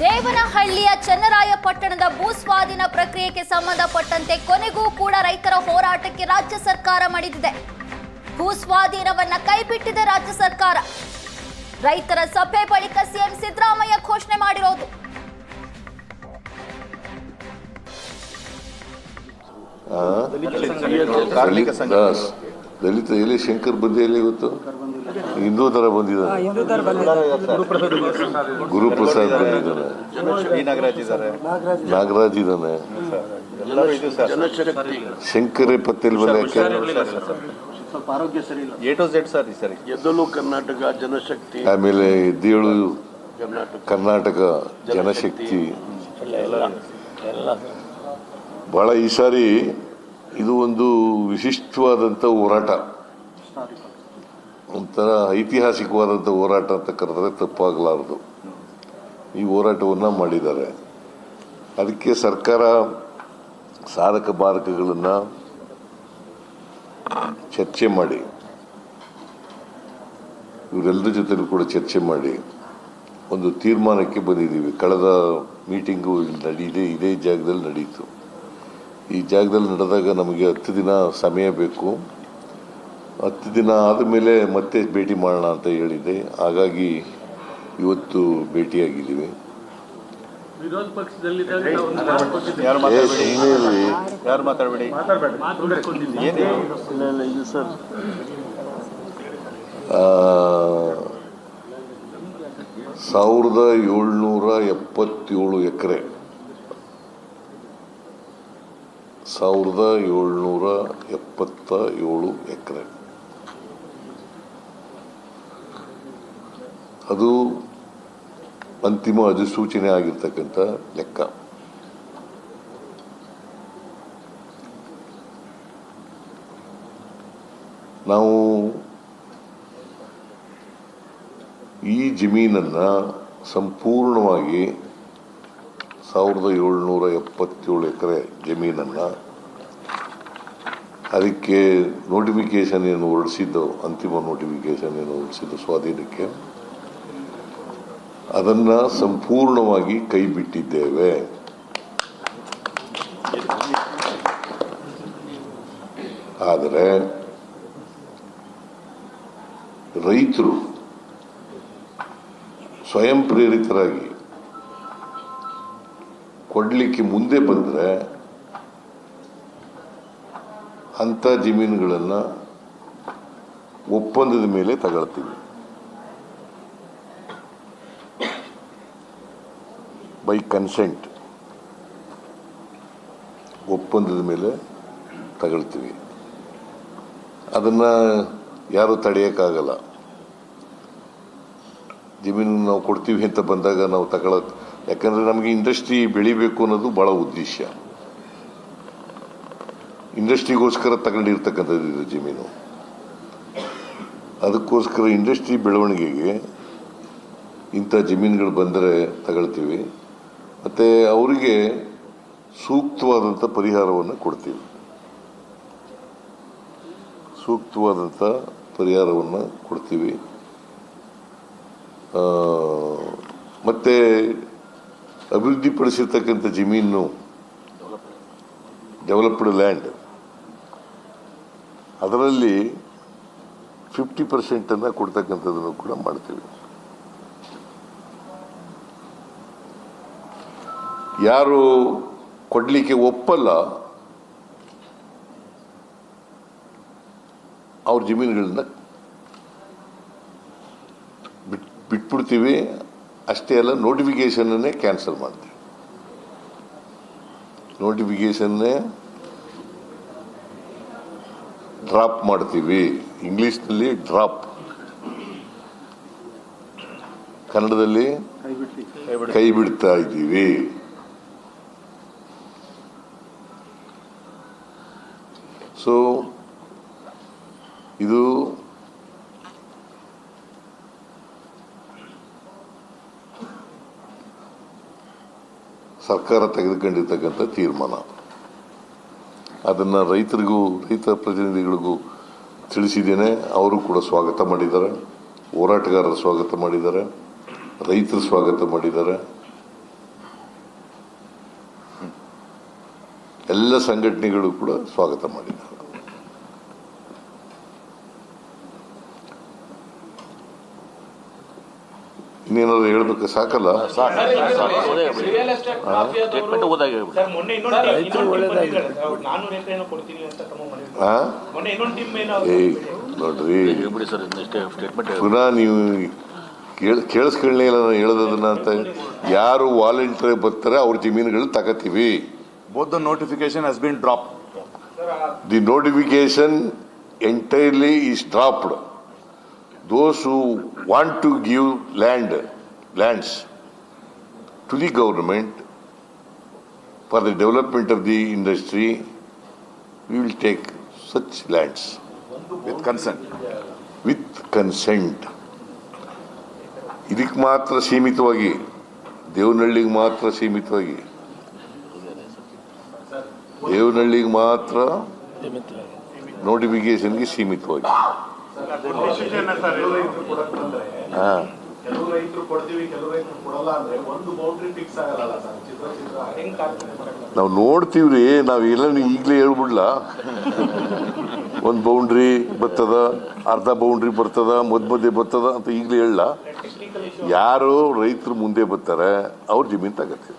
ದೇವನಹಳ್ಳಿಯ ಚನ್ನರಾಯಪಟ್ಟಣದ ಭೂ ಸ್ವಾಧೀನ ಪ್ರಕ್ರಿಯೆಗೆ ಸಂಬಂಧಪಟ್ಟಂತೆ ಕೊನೆಗೂ ಕೂಡ ರೈತರ ಹೋರಾಟಕ್ಕೆ ರಾಜ್ಯ ಸರ್ಕಾರ ಮಣಿದಿದೆ. ಭೂ ಸ್ವಾಧೀನವನ್ನ ಕೈಬಿಟ್ಟಿದೆ ರಾಜ್ಯ ಸರ್ಕಾರ. ರೈತರ ಸಭೆ ಬಳಿಕ ಸಿಎಂ ಸಿದ್ದರಾಮಯ್ಯ ಘೋಷಣೆ ಮಾಡಿರೋದು. ದಲಿತ ಎಲ್ಲಿ ಶಂಕರ್ ಬಂದೆ ಎಲ್ಲಿ ಇವತ್ತು? ಹಿಂದೂ ತರ ಬಂದಿದ್ದಾರೆ. ಗುರುಪ್ರಸಾದ್ ಬಂದಿದ್ದಾನೆ ವಿ ನಾಗರಾಜ್ ಇದ್ದಾರೆ. ನಾಗರಾಜ್ ಇದ್ದಾನೆ. ಎಲ್ಲರೂ ಇದು ಸರ್. ಶಂಕರೇ ಪತ್ತೇಲ್ ಬಂದ ಯಾಕೆ? ಸ್ವಲ್ಪ ಆರೋಗ್ಯ ಸರಿ ಇಲ್ಲ. ಎದ್ದಲು ಕರ್ನಾಟಕ ಜನಶಕ್ತಿ. ಆಮೇಲೆ ಎದ್ದೇಳು ಕರ್ನಾಟಕ. ಕರ್ನಾಟಕ ಜನಶಕ್ತಿ. ಬಹಳ ಈ ಸಾರಿ ಇದು ಒಂದು ವಿಶಿಷ್ಟವಾದಂಥ ಹೋರಾಟ. ಒಂಥರ ಐತಿಹಾಸಿಕವಾದಂಥ ಹೋರಾಟ ಅಂತ ಕರೆದ್ರೆ ತಪ್ಪಾಗಲಾರದು. ಈ ಹೋರಾಟವನ್ನು ಮಾಡಿದ್ದಾರೆ. ಅದಕ್ಕೆ ಸರ್ಕಾರ ಸಾಧಕ ಬಾಧಕಗಳನ್ನು ಚರ್ಚೆ ಮಾಡಿ. ಇವರೆಲ್ಲರ ಜೊತೆಲೂ ಕೂಡ ಚರ್ಚೆ ಮಾಡಿ. ಒಂದು ತೀರ್ಮಾನಕ್ಕೆ ಬಂದಿದ್ದೀವಿ. ಕಳೆದ ಮೀಟಿಂಗು ಇಲ್ಲಿ ನಡೀದೆ ಇದೇ ಜಾಗದಲ್ಲಿ ನಡೀತು. ಈ ಜಾಗದಲ್ಲಿ ನಡೆದಾಗ ನಮಗೆ ಹತ್ತು ದಿನ ಸಮಯ ಬೇಕು. ಹತ್ತು ದಿನ ಆದಮೇಲೆ ಮತ್ತೆ ಭೇಟಿ ಮಾಡೋಣ ಅಂತ ಹೇಳಿದೆ ಹಾಗಾಗಿ ಇವತ್ತು ಭೇಟಿಯಾಗಿದ್ದೀವಿ. ವಿರೋಧ ಸಾವಿರದ ಏಳ್ನೂರ ಎಪ್ಪತ್ತೇಳು ಎಕರೆ. ಸಾವಿರದ ಏಳ್ನೂರ ಎಪ್ಪತ್ತ ಏಳು ಎಕರೆ. ಅದು ಅಂತಿಮ ಅಧಿಸೂಚನೆ ಆಗಿರ್ತಕ್ಕಂಥ ಲೆಕ್ಕ. ನಾವು ಈ ಜಮೀನನ್ನು ಸಂಪೂರ್ಣವಾಗಿ ಸಾವಿರದ ಏಳ್ನೂರ ಎಪ್ಪತ್ತೇಳು ಎಕರೆ ಜಮೀನನ್ನು ಅದಕ್ಕೆ ನೋಟಿಫಿಕೇಶನ್ ಏನು ಹೊರಡಿಸಿದ್ದು ಅಂತಿಮ ನೋಟಿಫಿಕೇಶನ್ ಏನು ಹೊರಡಿಸಿದ್ದು ಸ್ವಾಧೀನಕ್ಕೆ ಅದನ್ನು ಸಂಪೂರ್ಣವಾಗಿ ಕೈ ಬಿಟ್ಟಿದ್ದೇವೆ ಆದರೆ ರೈತರು ಸ್ವಯಂ ಪ್ರೇರಿತರಾಗಿ ಕೊಡಲಿಕ್ಕೆ ಮುಂದೆ ಬಂದರೆ ಅಂಥ ಜಮೀನುಗಳನ್ನು ಒಪ್ಪಂದದ ಮೇಲೆ ತಗೊಳ್ತೀವಿ. ಬೈ ಕನ್ಸೆಂಟ್ ಒಪ್ಪಂದದ ಮೇಲೆ ತಗೊಳ್ತೀವಿ. ಅದನ್ನು ಯಾರೂ ತಡೆಯೋಕ್ಕಾಗಲ್ಲ. ಜಮೀನು ನಾವು ಕೊಡ್ತೀವಿ ಅಂತ ಬಂದಾಗ ನಾವು ತಗೊಳ್ಳೋದು ಯಾಕಂದರೆ ನಮಗೆ ಇಂಡಸ್ಟ್ರಿ ಬೆಳಿಬೇಕು ಅನ್ನೋದು ಭಾಳ ಉದ್ದೇಶ. ಇಂಡಸ್ಟ್ರಿಗೋಸ್ಕರ ತಗೊಂಡಿರ್ತಕ್ಕಂಥದ್ದು ಇದು ಜಮೀನು. ಅದಕ್ಕೋಸ್ಕರ ಇಂಡಸ್ಟ್ರಿ ಬೆಳವಣಿಗೆಗೆ ಇಂಥ ಜಮೀನುಗಳು ಬಂದರೆ ತಗೊಳ್ತೀವಿ. ಮತ್ತು ಅವರಿಗೆ ಸೂಕ್ತವಾದಂಥ ಪರಿಹಾರವನ್ನು ಕೊಡ್ತೀವಿ. ಸೂಕ್ತವಾದಂಥ ಪರಿಹಾರವನ್ನು ಕೊಡ್ತೀವಿ. ಮತ್ತು ಅಭಿವೃದ್ಧಿಪಡಿಸಿರ್ತಕ್ಕಂಥ ಜಮೀನು, ಡೆವಲಪ್ಡ್ ಲ್ಯಾಂಡ್, ಅದರಲ್ಲಿ ಫಿಫ್ಟಿ ಪರ್ಸೆಂಟನ್ನು ಕೊಡ್ತಕ್ಕಂಥದ್ದನ್ನು ಕೂಡ ಮಾಡ್ತೀವಿ. ಯಾರು ಕೊಡಲಿಕ್ಕೆ ಒಪ್ಪಲ್ಲ. ಅವ್ರ ಜಮೀನುಗಳನ್ನ ಬಿಟ್ ಬಿಟ್ಬಿಡ್ತೀವಿ. ಅಷ್ಟೇ ಅಲ್ಲ ನೋಟಿಫಿಕೇಶನ್ನೇ ಕ್ಯಾನ್ಸಲ್ ಮಾಡ್ತೀವಿ. ನೋಟಿಫಿಕೇಶನ್ನೇ ಡ್ರಾಪ್ ಮಾಡ್ತೀವಿ. ಇಂಗ್ಲೀಷ್ನಲ್ಲಿ ಡ್ರಾಪ್ ಕನ್ನಡದಲ್ಲಿ ಕೈ ಬಿಡ್ತಾ ಇದ್ದೀವಿ. ಸೊ ಇದು ಸರ್ಕಾರ ತೆಗೆದುಕೊಂಡಿರ್ತಕ್ಕಂಥ ತೀರ್ಮಾನ. ಅದನ್ನು ರೈತರಿಗೂ, ರೈತ ಪ್ರತಿನಿಧಿಗಳಿಗೂ ತಿಳಿಸಿದ್ದೇನೆ. ಅವರು ಕೂಡ ಸ್ವಾಗತ ಮಾಡಿದ್ದಾರೆ. ಹೋರಾಟಗಾರರು ಸ್ವಾಗತ ಮಾಡಿದ್ದಾರೆ. ರೈತರು ಸ್ವಾಗತ ಮಾಡಿದ್ದಾರೆ. ಎಲ್ಲ ಸಂಘಟನೆಗಳು ಕೂಡ ಸ್ವಾಗತ ಮಾಡಿದ್ದಾರೆ ಇನ್ನೇನಾದ್ರು ಹೇಳ್ಬೇಕು? ಸಾಕಲ್ಲ? ಸ್ಟೇಟ್ಮೆಂಟ್ ಓದಾಗಿ ಸರ್ ಮೊನ್ನೆ ಇನ್ನೊಂದು ಟೀಮ್ ಇನ್ನೊಂದು ಟೀಮ್ ಬಂದಿದ್ದಾರೆ. ಸರ್ ಎಕರೆ ಏನೋ ಕೊಡ್ತೀನಿ ಅಂತ ತಮ್ಮ ಮಾಡಿದ್ರು ಮೊನ್ನೆ ಇನ್ನೊಂದು ಟೀಮ್ ಏನೋ ಏ ನೋಡ್ರಿ. ಹೇಳ್ಬಿಡಿ ಸರ್ ಸ್ಟೇಟ್ಮೆಂಟ್ ಪುನಃ ನೀವು ಕೇಳಿಸ್ಕೊಳ್ಳಿಲ್ಲ ಕೇಳಿಸ್ಕೊಳ್ಳೇ ಇಲ್ಲ ನಾನು ಹೇಳೋದನ್ನ ಅಂತ. ಯಾರು ವಾಲಂಟಿಯರ್ ಬರ್ತಾರೆ ಅವ್ರ ಜಮೀನುಗಳು ತಗತೀವಿ. Both the notification has been dropped. The notification entirely is dropped. Those who want to give land, lands to the government for the development of the industry, we will take such lands With consent. with consent. ಇದಕ್ಕೆ ಮಾತ್ರ ಸೀಮಿತವಾಗಿ ದೇವನಹಳ್ಳಿಗೆ ಮಾತ್ರ ಸೀಮಿತವಾಗಿ ದೇವನಹಳ್ಳಿಗೆ ಮಾತ್ರ ನೋಟಿಫಿಕೇಶನ್ಗೆ ಸೀಮಿತವಾಗಿ. ಹಾಂ. ಕೆಲವು ರೈತರು ಕೊಡ್ತೀವಿ ಕೆಲವು ಕೊಡಲ್ಲ ಅಂದ್ರೆ ಒಂದು ಬೌಂಡ್ರಿ ಫಿಕ್ಸ್ ಆಗಲ್ಲ ಸರ್ ಚಿತ್ರ ಚಿತ್ರ ನಾವು ನೋಡ್ತೀವ್ರಿ ನಾವು ಎಲ್ಲ ಈಗಲೇ ಹೇಳ್ಬಿಡ್ಲ? ಒಂದು ಬೌಂಡ್ರಿ ಬರ್ತದ ಅರ್ಧ ಬೌಂಡ್ರಿ ಬರ್ತದ ಮದ್ ಮಧ್ಯೆ ಬರ್ತದ ಅಂತ ಈಗಲೇ ಹೇಳಲ್ಲ. ಯಾರು ರೈತರು ಮುಂದೆ ಬರ್ತಾರೆ ಅವ್ರ ಜಮೀನು ತಗತ್ತೀವಿ